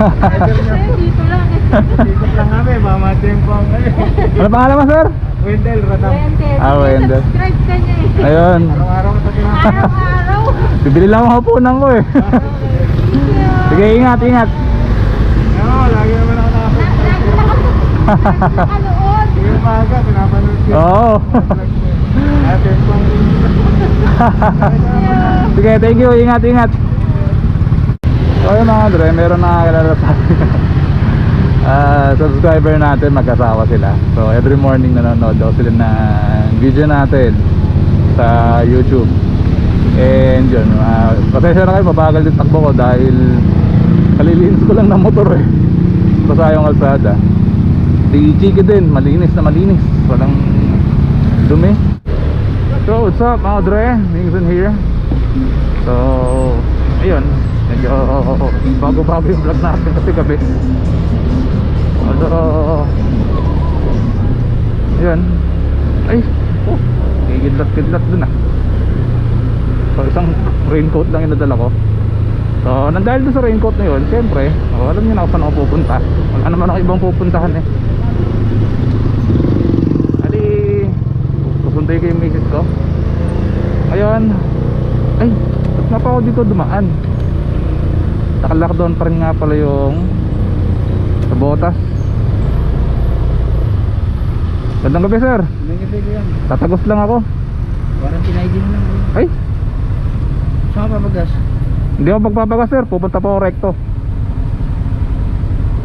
Dito lang eh. Dito lang kami, mamatin po ang Ano pangalan mo, sir? Wendell, Radam. Wendell. Ah, Wendell. Subscribe ka niya eh. Ayun. Araw-araw ito kinakain. Araw-araw. Bibili lang ako hapunan ko eh. Sige, ingat, ingat. Oo, lagi naman ako La- Lagi nakapag umaga, pinapanood ko. Oo. Sige, thank you. Ingat, ingat. Ayun mga Dre, meron nakakilala sa atin. Ah, subscriber natin, magkasawa sila. So every morning nanonood daw sila ng video natin sa YouTube. And yun, uh, pasensya na kayo, mabagal din takbo ko dahil kalilinis ko lang ng motor eh. Basta yung kalsada. Di chiki din, malinis na malinis. Walang dumi. So what's up mga Dre? Mingson here. So, ayun. Medyo bago-bago yung vlog natin kasi gabi. Although, ayun. Ay, oh, kikidlat-kidlat dun ah. So, isang raincoat lang yung nadala ko. So, nandahil dun sa raincoat na yun, syempre, oh, alam niyo na kung saan ako pupunta. Wala naman ako ibang pupuntahan eh. Susunday ko yung misis ko. Ayun. Ay, pa ako dito dumaan? Naka-lockdown pa rin nga pala yung sa botas. Gandang gabi sir. Tatagos lang ako. Parang tinaydin lang. Ay, Saan ka papagas? hindi ako magpapagas sir. Pupunta pa ako recto.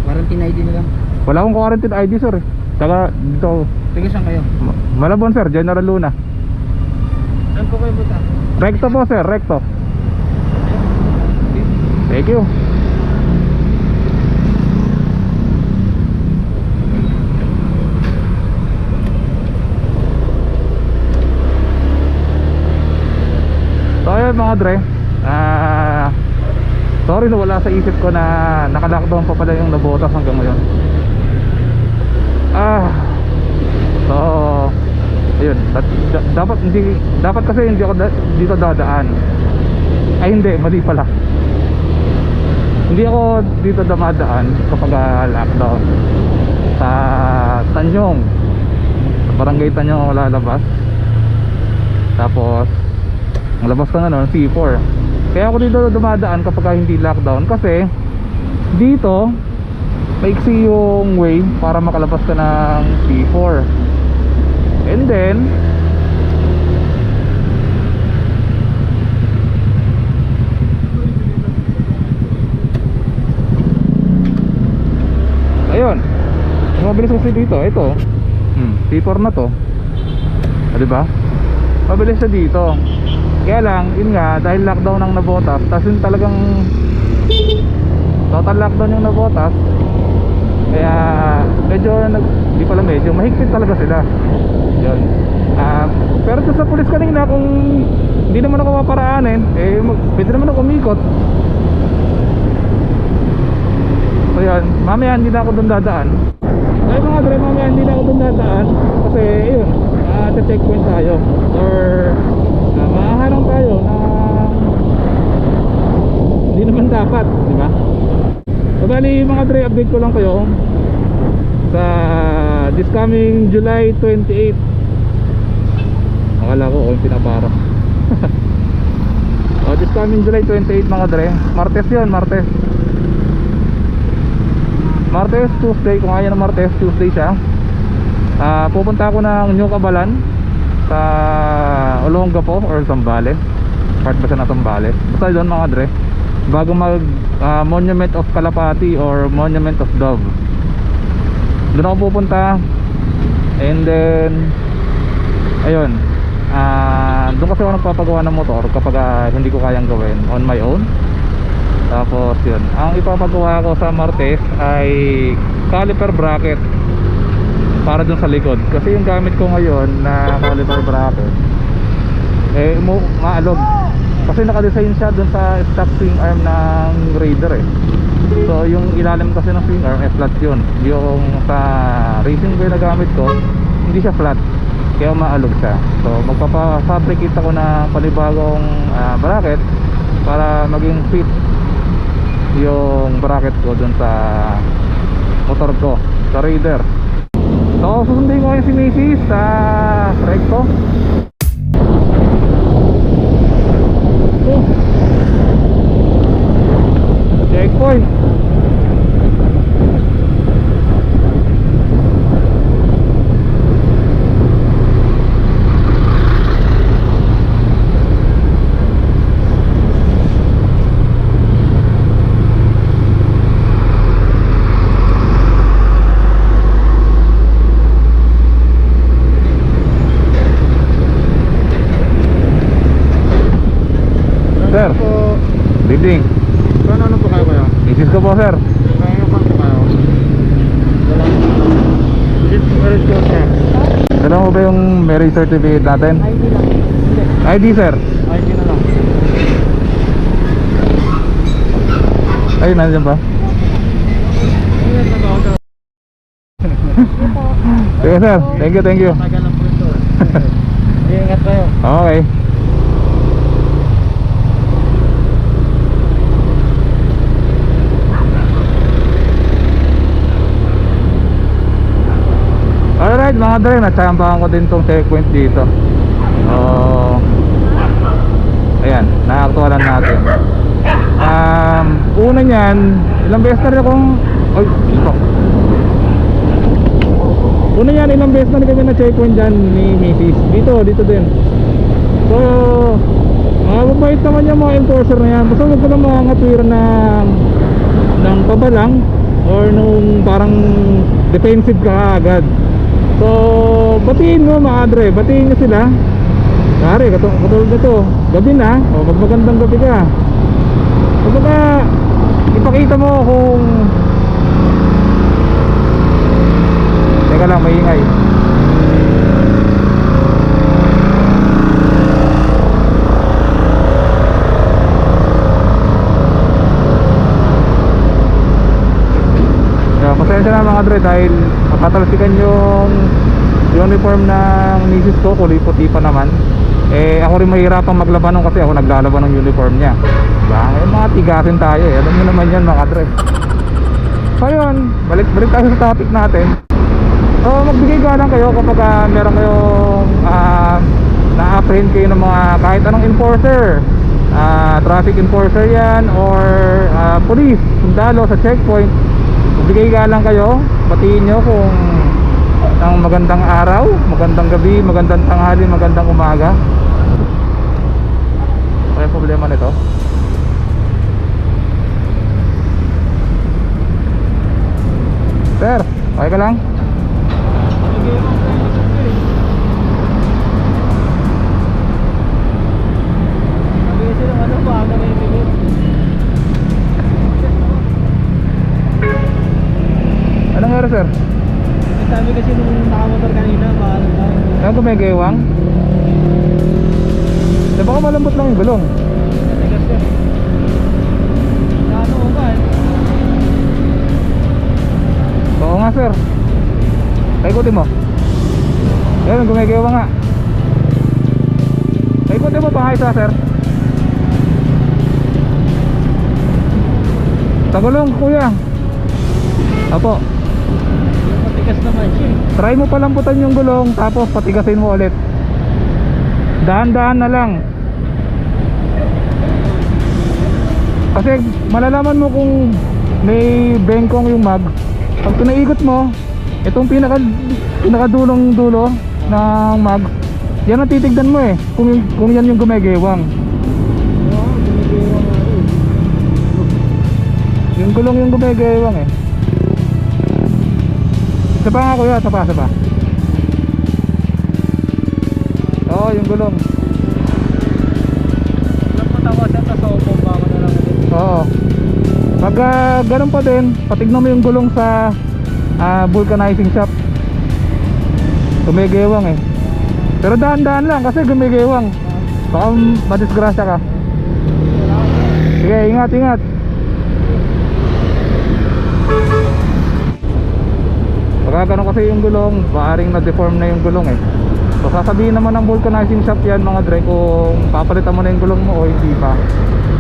Parang tinaydin lang. Wala akong quarantine ID sir. eh. Taga dito ako. Tiga saan kayo? Ma- Malabon sir, General Luna. Saan po kayo buta? Recto po sir, recto. Thank you. So ayun mga dre. Ah Sorry na wala sa isip ko na naka-lockdown pa pala yung nabotas hanggang ngayon. Ah So Ayun. Dapat hindi Dapat kasi hindi ako da- dito dadaan. Ay hindi, mali pala Hindi ako dito damadaan kapag ah, lockdown Sa Tanyong. Sa barangay Tanyong ako lalabas. Tapos ang labas ka nga nun, C4 Kaya ako dito dumadaan kapag hindi lockdown Kasi dito Maiksi yung way para makalabas ka ng C4 And then Ayun Mas Mabilis kasi dito, ito. Hmm, C4 na to. Ah, Diba? Mabilis siya dito. Kaya lang, yun nga Dahil lockdown ang nabotas Tapos yun talagang Total lockdown yung nabotas. Kaya Medyo nag, Di pala medyo Mahigpit talaga sila. Yun. Ah, Pero sa pulis kanina Kung Hindi naman ako maparaanin Eh mag, pwede naman ako umikot. So yan Mamaya hindi na ako doon dadaan Ay mga dre Mamaya hindi na ako doon dadaan Kasi yun ah, Sa checkpoint tayo. Or uh, Maaharang tayo na Hindi naman dapat Di ba? So bali mga dre Update ko lang kayo Sa This coming July 28 Akala ko kung pinapara oh, This coming July 28 mga dre. Martes yun Martes Martes, Tuesday. Kung ayaw ng Martes, Tuesday siya. Ah, Pupunta ako ng New Cabalan Sa Olongapo Or Zambales. Part ba siya na Zambales? Basta doon mga dre. Bago mag ah, Monument of Kalapati Or Monument of Dove. Doon ako pupunta. And then Ayun. Ah Doon kasi ako nagpapagawa ng motor Kapag ah, hindi ko kayang gawin On my own tapos yun. Ang ipapagawa ko sa Martes ay caliper bracket para dun sa likod. Kasi yung gamit ko ngayon na caliper bracket eh mo maalog. Kasi nakadesign siya dun sa stock swing arm ng Raider eh. So yung ilalim kasi ng swing arm eh flat yun. Yung sa racing gear na gamit ko hindi siya flat. Kaya umaalog siya. So magpapafabricate ako ng panibagong ah, bracket para maging fit yung bracket ko dun sa motor ko sa Raider. So susundin ko ngayon si Macy's sa recto oh. checkpoint Sir. Po, Good evening kano ano po kayo kayo? Mrs. ko po sir Kaya ano po kayo? Walang Is it marriage ko siya? Dala mo ba yung marriage certificate natin? ID lang. ID sir ID na lang. Ay, nandiyan ba? Sige sir, thank you, thank you. Ingat kayo. Okay Alright mga dre, natsambahan ko din tong checkpoint dito. Oh, Ayan, naaktualan natin. Um, una niyan, ilang beses na rin akong Ay, stop Una niyan, ilang beses na rin kami na checkpoint dyan ni Mrs. Dito, dito din. So, mga mabait naman yung mga enforcer na yan. Basta huwag na mga ngatwiran ng ng pabalang or nung parang defensive ka agad So, batiin mo mga adre, batiin nyo sila. Katulad katulad na to Gabi na, o magmagandang gabi ka. Kumbaga, ipakita mo kung Teka lang, maingay pasensya na mga dre dahil matatalsikan yung uniform ng misis ko, kulay puti pa naman. Eh ako rin mahirapang maglaban nun kasi ako naglalaban ng uniform niya. Diba? Eh, mga tigasin tayo eh. Alam niyo naman yan mga dre. So yun, balik, balik tayo sa topic natin. So magbigay galang kayo kapag ah, meron kayong uh, na-apprehend kayo ng mga kahit anong enforcer. Ah, traffic enforcer yan or ah, police, sundalo sa checkpoint Bigay galang kayo, batiin nyo kung ang magandang araw, magandang gabi, magandang tanghali, magandang umaga. Ano problema nito? Sir, okay ka lang? Sabi sir? Sabi kasi nung nakamotor kanina, baka lang. Ano gumagewang? Eh baka malambot lang yung gulong. Natigas yun. Ano ba? Oo nga sir. Paikutin mo. Yan, gumigawa nga. Paikutin mo pa isa sir. Sa gulong kuya. Apo. Matigas naman siya. eh. Try mo palambutan yung gulong tapos patigasin mo ulit. Dahan-dahan na lang. Kasi malalaman mo kung may bengkong yung mag. Pag pinaigot mo, itong pinaka pinakadulong dulo ng mag, yan ang titignan mo eh. Kung, kung yan yung gumegewang. Yung gulong yung gumegewang eh. Isa pa nga kuya, isa pa, isa pa. Oo, yung gulong. Alam mo tawa siya, tapos upo pa ako na lang ulit. Oo. Pag ah, ganun pa din, patignan mo yung gulong sa ah, vulcanizing shop. Gumigewang eh. Pero dahan-dahan lang kasi gumigewang. Baka madisgrasya ka. Sige, ingat, ingat. Pagka ganun kasi yung gulong, maaring na-deform na yung gulong eh. So sasabihin naman ng vulcanizing shop yan mga Dre kung papalitan mo na yung gulong mo o hindi pa.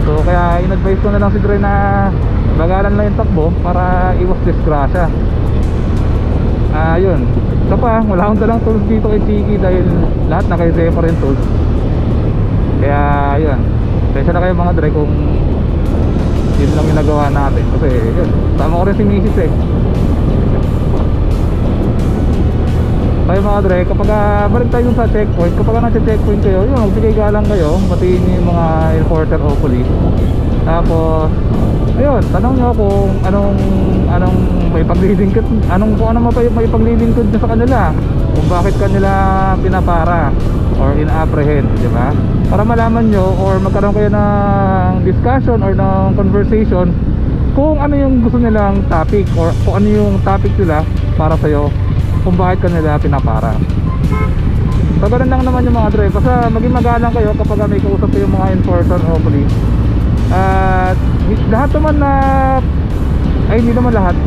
So kaya in-advise ko na lang si Dre na bagalan lang yung takbo para iwas disgrasya. Ah, yun. Isa pa, wala akong dalang tools dito kay Chiki dahil lahat na kay Zephyr yung tools. Kaya yun. Kaya na kayo mga Dre kung yun lang yung nagawa natin. Kasi yun, tama ko rin si Mrs. eh. Kaya mga Dre, kapag ah, balik tayo sa checkpoint, kapag nasa checkpoint kayo, yun, magbigay galang kayo, batiin niyo yung mga enforcer o police. Tapos, ayun, tanong nyo kung anong, anong may paglilingkod, anong, kung ano may, may paglilingkod sa kanila. Kung bakit kanila pinapara or in-apprehend, di ba? Para malaman nyo or magkaroon kayo ng discussion or ng conversation kung ano yung gusto nilang topic or kung ano yung topic nila para sa'yo kung bakit kanila pinapara. So ganun lang naman yung mga dre basta maging magalang kayo kapag may kausap kayong mga enforcer o police. At lahat naman na ay hindi naman lahat.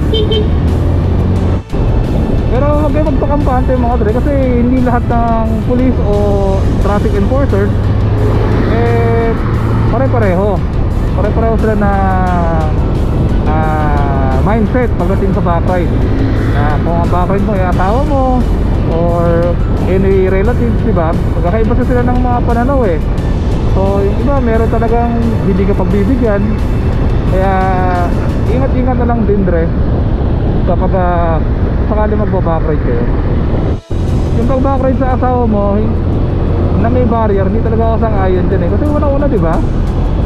Pero huwag kayo magpakampante mga dre kasi hindi lahat ng police o traffic enforcers eh pare-pareho. Pare-pareho sila na ah, mindset pagdating sa backride na kung ang backride mo ay asawa mo or any relatives diba magkakaiba sa sila ng mga pananaw eh. So yung iba meron talagang hindi ka pagbibigyan. Kaya ingat-ingat na lang din Dre. Kapag uh, sakali magbabakride kayo. Yung pag backride sa asawa mo na may barrier hindi talaga ako sang ayon dyan eh. Kasi una-una diba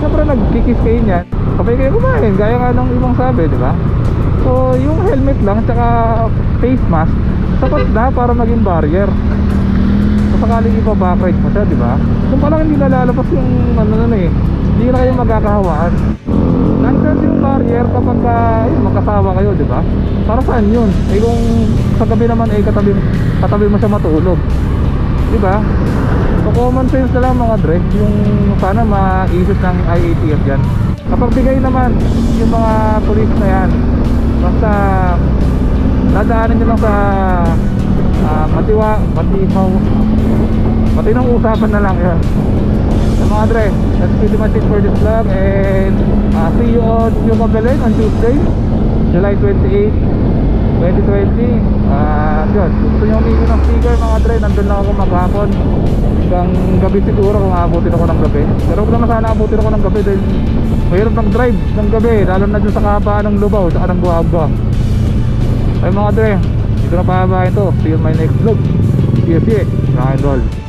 siyempre nagkikis kayo niyan. Sabay kayo kumain gaya nga ng ibang sabi diba so yung helmet lang tsaka face mask sapat na para maging barrier. So sakaling iba backride mo siya diba kung palang hindi nalalabas yung ano na eh hindi na kayo magkakahawaan. Nandyan yung barrier kapag uh, yun, magkasawa kayo diba para saan yun? Eh kung sa gabi naman eh katabi, katabi mo siya matulog. Diba So common sense na lang mga Dre Yung sana ma-isip ng IATF yan. Kapag bigay naman Yung mga police na yan Basta Dadaanin nyo lang sa uh, Matiwa Matihaw Matinong usapan na lang yan. So mga Dre That's pretty much it for this vlog And uh, see you on New Cabelen on Tuesday July 28 2020 Ah, yun gusto nyo humingi ng sticker mga Dre nandun lang ako maghapon. Hanggang gabi siguro kung abutin ako ng gabi. Pero huwag naman sana abutin ako ng gabi dahil mahirap ng drive ng gabi lalo na dun sa kahabaan ng Lubao saka ng Guagua ay mga Dre dito na pahaba ito? See you in my next vlog. See you see rock and roll